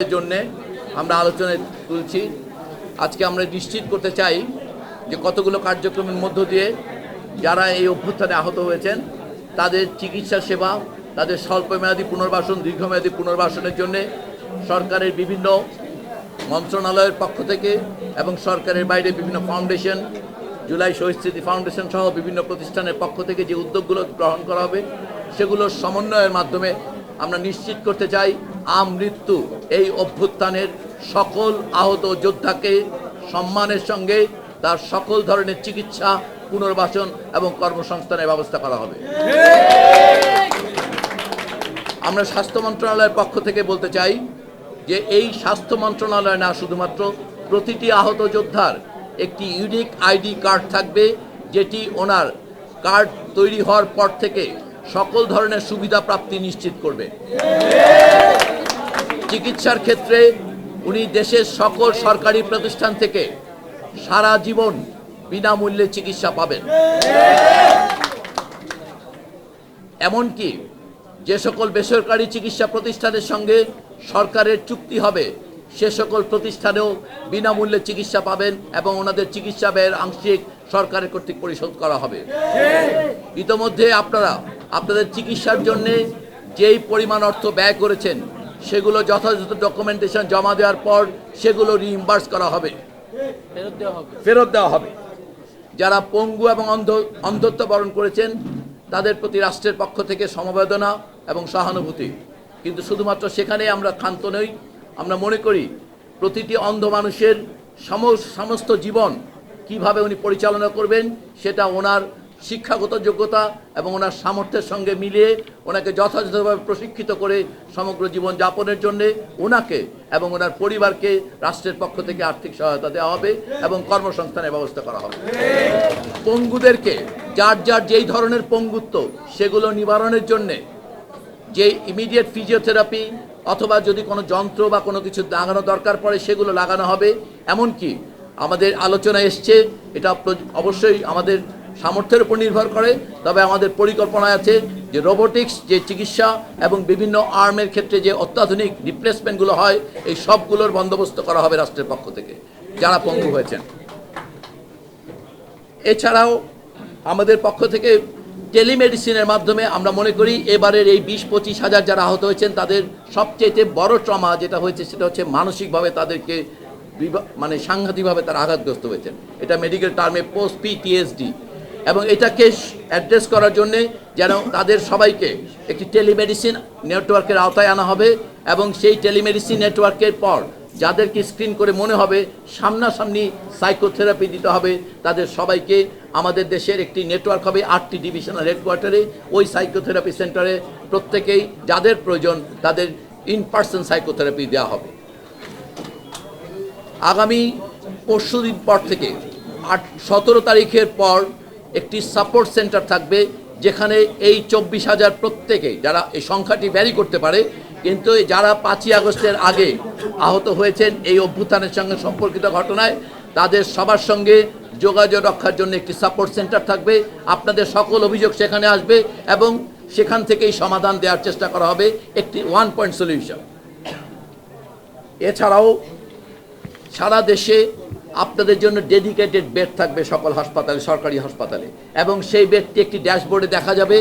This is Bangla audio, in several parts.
জন্যে আমরা আলোচনায় তুলছি। আজকে আমরা নিশ্চিত করতে চাই যে কতগুলো কার্যক্রমের মধ্য দিয়ে যারা এই অভ্যুত্থানে আহত হয়েছেন, তাদের চিকিৎসা সেবা, তাদের স্বল্পমেয়াদী পুনর্বাসন, দীর্ঘমেয়াদী পুনর্বাসনের জন্যে সরকারের বিভিন্ন মন্ত্রণালয়ের পক্ষ থেকে এবং সরকারের বাইরে বিভিন্ন ফাউন্ডেশন, জুলাই শহীদ স্মৃতি ফাউন্ডেশন সহ বিভিন্ন প্রতিষ্ঠানের পক্ষ থেকে যে উদ্যোগগুলো গ্রহণ করা হবে সেগুলোর সমন্বয়ের মাধ্যমে আমরা নিশ্চিত করতে চাই আমৃত্যু এই অভ্যুত্থানের সকল আহত যোদ্ধাকে সম্মানের সঙ্গে তার সকল ধরনের চিকিৎসা, পুনর্বাসন এবং কর্মসংস্থানের ব্যবস্থা করা হবে। আমরা স্বাস্থ্য মন্ত্রণালয়ের পক্ষ থেকে বলতে চাই যে এই স্বাস্থ্য মন্ত্রণালয় না শুধুমাত্র প্রতিটি আহত যোদ্ধার একটি ইউনিক আইডি কার্ড থাকবে, যেটি ওনার কার্ড তৈরি হওয়ার পর থেকে সকল ধরনের সুবিধা প্রাপ্তি নিশ্চিত করবে। চিকিৎসার ক্ষেত্রে উনি দেশের সকল সরকারি প্রতিষ্ঠান থেকে সারা জীবন বিনামূল্যে চিকিৎসা পাবেন। এমনকি যে সকল বেসরকারি চিকিৎসা প্রতিষ্ঠানের সঙ্গে সরকারের চুক্তি হবে, সে সকল প্রতিষ্ঠানেও বিনামূল্যে চিকিৎসা পাবেন এবং ওনাদের চিকিৎসা ব্যয়ের আংশিক সরকারের কর্তৃক পরিশোধ করা হবে। ইতোমধ্যে আপনারা, আপনাদের চিকিৎসার জন্যে যেই পরিমাণ অর্থ ব্যয় করেছেন সেগুলো যথাযথ ডকুমেন্টেশন জমা দেওয়ার পর সেগুলো রিইম্বার্স করা হবে। ফেরত দেওয়া হবে। ফেরত দেওয়া হবে। যারা পঙ্গু এবং অন্ধ অন্ধত্ব বরণ করেছেন তাদের প্রতি রাষ্ট্রের পক্ষ থেকে সমবেদনা এবং সহানুভূতি। কিন্তু শুধুমাত্র সেখানে আমরা ক্ষান্ত নই আমরা মনে করি প্রতিটি অন্ধ মানুষের সম- সমস্ত জীবন কীভাবে উনি পরিচালনা করবেন সেটা ওনার শিক্ষাগত যোগ্যতা এবং ওনার সামর্থ্যের সঙ্গে মিলিয়ে ওনাকে যথাযথভাবে প্রশিক্ষিত করে সমগ্র জীবন যাপনের জন্য ওনাকে এবং ওনার পরিবারকে রাষ্ট্রের পক্ষ থেকে আর্থিক সহায়তা দেওয়া হবে এবং কর্মসংস্থানের ব্যবস্থা করা হবে। পঙ্গুদেরকে যার যার যেই ধরনের পঙ্গুত্ব সেগুলো নিবারণের জন্যে যে ইমিডিয়েট ফিজিওথেরাপি অথবা যদি কোনো যন্ত্র বা কোনো কিছু লাগানো দরকার পড়ে সেগুলো লাগানো হবে, এমনকি আমাদের আলোচনা এসছে, এটা অবশ্যই আমাদের সামর্থ্যের উপর নির্ভর করে। তবে আমাদের পরিকল্পনা আছে যে রোবোটিক্স, যে চিকিৎসা এবং বিভিন্ন আর্মের ক্ষেত্রে যে অত্যাধুনিক রিপ্লেসমেন্টগুলো হয়, এই সবগুলোর বন্দোবস্ত করা হবে রাষ্ট্রের পক্ষ থেকে। যারা পঙ্গু হয়েছেন। এছাড়াও আমাদের পক্ষ থেকে টেলিমেডিসিনের মাধ্যমে আমরা মনে করি এবারের এই বিশ পঁচিশ হাজার যারা আহত হয়েছেন, তাদের সবচেয়ে বড় ট্রমা যেটা হয়েছে, সেটা হচ্ছে মানসিকভাবে তাদেরকে মানে সাংঘাতিকভাবে তারা আঘাতগ্রস্ত হয়েছেন। এটা মেডিকেল টার্মে পোস্ট পিটিএসডি এবং এটাকে অ্যাড্রেস করার জন্যে যেন তাদের সবাইকে একটি টেলিমেডিসিন নেটওয়ার্কের আওতায় আনা হবে এবং সেই টেলিমেডিসিন নেটওয়ার্কের পর যাদেরকে স্ক্রিন করে মনে হবে সামনাসামনি সাইকোথেরাপি দিতে হবে, তাদের সবাইকে আমাদের দেশের একটি নেটওয়ার্ক হবে আটটি ডিভিশনাল হেডকোয়ার্টারে ওই সাইকোথেরাপি সেন্টারে প্রত্যেকেই যাদের প্রয়োজন তাদের ইন পার্সন সাইকোথেরাপি দেওয়া হবে। আগামী পরশু দিন পর থেকে আট সতেরো তারিখের পর একটি সাপোর্ট সেন্টার থাকবে, যেখানে এই চব্বিশ হাজার প্রত্যেকে যারা এই সংখ্যাটি ভ্যারি করতে পারে, কিন্তু যারা পাঁচই আগস্টের আগে আহত হয়েছেন এই অভ্যুত্থানের সঙ্গে সম্পর্কিত ঘটনায়, তাদের সবার সঙ্গে যোগাযোগ রক্ষার জন্য একটি সাপোর্ট সেন্টার থাকবে। আপনাদের সকল অভিযোগ সেখানে আসবে এবং সেখান থেকেই সমাধান দেওয়ার চেষ্টা করা হবে একটি ওয়ান পয়েন্ট সলিউশন এছাড়াও সারা দেশে আপনাদের জন্য ডেডিকেটেড বেড থাকবে সকল হাসপাতালে, সরকারি হাসপাতালে। এবং সেই বেডটি একটি ড্যাশবোর্ডে দেখা যাবে।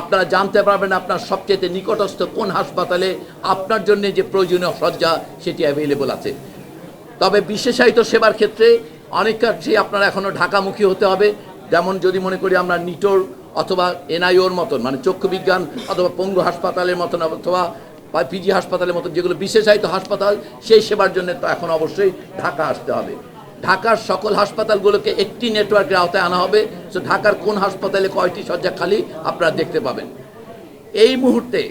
আপনারা জানতে পারবেন আপনার সবচেয়ে নিকটস্থ কোন হাসপাতালে আপনার জন্য যে প্রয়োজনীয় সজ্জা সেটি অ্যাভেলেবল আছে। তবে বিশেষায়িত সেবার ক্ষেত্রে অনেকাংশেই আপনারা এখনও ঢাকামুখী হতে হবে। যেমন যদি মনে করি আমরা নিটোর অথবা এনআইওর মতন মানে চক্ষু বিজ্ঞান অথবা পঙ্গু হাসপাতালের মতন অথবা বা পিজি হাসপাতালের মতন যেগুলো বিশেষায়িত হাসপাতাল, সেই সেবার জন্য তো এখন অবশ্যই ঢাকা আসতে হবে। ঢাকার সকল হাসপাতালগুলোকে একটি নেটওয়ার্কের আওতায় আনা হবে। তো ঢাকার কোন হাসপাতালে কয়টি শয্যা খালি আপনারা দেখতে পাবেন। এই মুহূর্তে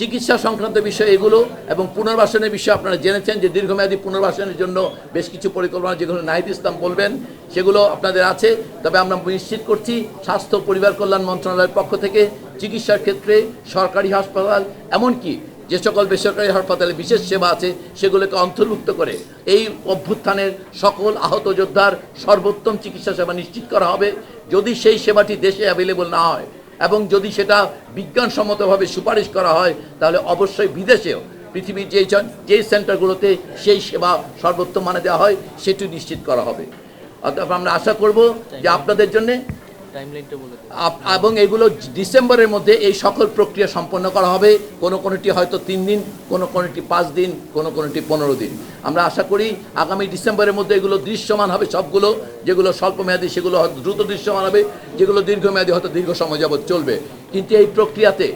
চিকিৎসা সংক্রান্ত বিষয় এগুলো এবং পুনর্বাসনের বিষয়ে আপনারা জেনেছেন যে দীর্ঘমেয়াদী পুনর্বাসনের জন্য বেশ কিছু পরিকল্পনা যেগুলো নাহিদ ইসলাম বলবেন, সেগুলো আপনাদের আছে। তবে আমরা নিশ্চিত করছি স্বাস্থ্য, পরিবার কল্যাণ মন্ত্রণালয়ের পক্ষ থেকে চিকিৎসার ক্ষেত্রে সরকারি হাসপাতাল, এমনকি যে সকল বেসরকারি হাসপাতালে বিশেষ সেবা আছে সেগুলোকে অন্তর্ভুক্ত করে এই অভ্যুত্থানের সকল আহত যোদ্ধার সর্বোত্তম চিকিৎসা সেবা নিশ্চিত করা হবে। যদি সেই সেবাটি দেশে অ্যাভেলেবল না হয় এবং যদি সেটা বিজ্ঞানসম্মতভাবে সুপারিশ করা হয় তাহলে অবশ্যই বিদেশেও পৃথিবীর যেই জন- যেই সেন্টারগুলোতে সেই সেবা সর্বোত্তম মানে দেওয়া হয় সেটি নিশ্চিত করা হবে। অতএব আমরা আশা করব যে আপনাদের জন্যে এবং এগুলো ডিসেম্বরের মধ্যে এই সকল প্রক্রিয়া সম্পন্ন করা হবে। কোনো কোনোটি হয়তো তিন দিন, কোনো কোনোটি পাঁচ দিন, কোনো কোনোটি পনেরো দিন। আমরা আশা করি আগামী ডিসেম্বরের মধ্যে এগুলো দৃশ্যমান হবে সবগুলো। যেগুলো স্বল্পমেয়াদী, সেগুলো দ্রুত দৃশ্যমান হবে। যেগুলো দীর্ঘমেয়াদী, হয়তো দীর্ঘ সময় যাবৎ চলবে। কিন্তু এই প্রক্রিয়াতে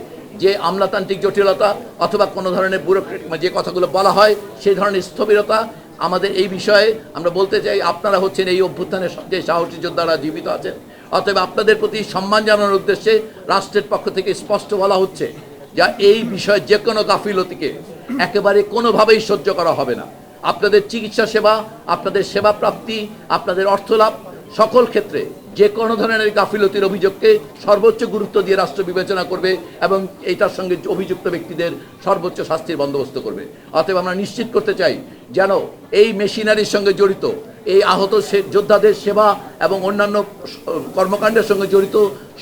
যে আমলাতান্ত্রিক জটিলতা অথবা কোনো ধরনের ব্যুরোক্রেটিক যে কথাগুলো বলা হয়, সেই ধরনের স্থবিরতা আমাদের এই বিষয়ে আমরা বলতে চাই, আপনারা হচ্ছেন এই অভ্যুত্থানের সবচেয়ে সাহসী যোদ্ধারা, জীবিত আছেন। অতএব আপনাদের প্রতি সম্মান জানানোর উদ্দেশ্যে রাষ্ট্রের পক্ষ থেকে স্পষ্ট বলা হচ্ছে যা এই বিষয়ে যে কোনো গাফিলতিকে একেবারে কোনোভাবেই সহ্য করা হবে না। আপনাদের চিকিৎসা সেবা, আপনাদের সেবা প্রাপ্তি, আপনাদের অর্থলাভ সকল ক্ষেত্রে যে কোনো ধরনের গাফিলতির অভিযোগকে সর্বোচ্চ গুরুত্ব দিয়ে রাষ্ট্র বিবেচনা করবে এবং এটার সঙ্গে অভিযুক্ত ব্যক্তিদের সর্বোচ্চ শাস্তির বন্দোবস্ত করবে। অতএব আমরা নিশ্চিত করতে চাই যেন এই মেশিনারির সঙ্গে জড়িত এই আহত যোদ্ধাদের সেবা এবং অন্যান্য কর্মকাণ্ডের সঙ্গে জড়িত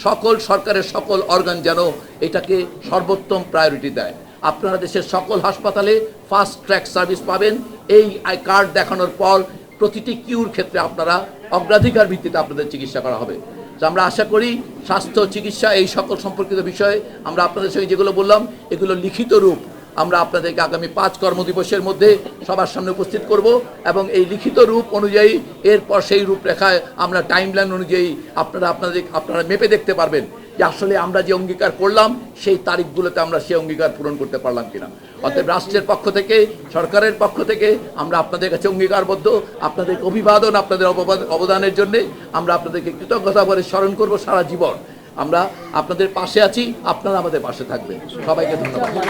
সকল সরকারের সকল অর্গান যেন এটাকে সর্বোত্তম প্রায়োরিটি দেয়। আপনারা দেশের সকল হাসপাতালে ফাস্ট ট্র্যাক সার্ভিস পাবেন। এই কার্ড দেখানোর পর প্রতিটি কিউর ক্ষেত্রে আপনারা অগ্রাধিকার ভিত্তিতে আপনাদের চিকিৎসা করা হবে। তো আমরা আশা করি স্বাস্থ্য, চিকিৎসা এই সকল সম্পর্কিত বিষয়ে আমরা আপনাদের সঙ্গে যেগুলো বললাম, এগুলো লিখিত রূপ আমরা আপনাদেরকে আগামী পাঁচ কর্মদিবসের মধ্যে সবার সামনে উপস্থিত করব এবং এই লিখিত রূপ অনুযায়ী এরপর সেই রূপরেখায় আমরা টাইমলাইন অনুযায়ী আপনারা আপনাদের আপনারা মেপে দেখতে পারবেন যে আসলে আমরা যে অঙ্গীকার করলাম, সেই তারিখগুলোতে আমরা সেই অঙ্গীকার পূরণ করতে পারলাম কিনা। অতএব রাষ্ট্রের পক্ষ থেকে, সরকারের পক্ষ থেকে আমরা আপনাদের কাছে অঙ্গীকারবদ্ধ, আপনাদের অভিবাদন, আপনাদের অবদান- অবদানের জন্য আমরা আপনাদেরকে কৃতজ্ঞতা বলে স্মরণ করব সারা জীবন। আমরা আপনাদের পাশে আছি, আপনারা আমাদের পাশে থাকবেন। সবাইকে ধন্যবাদ।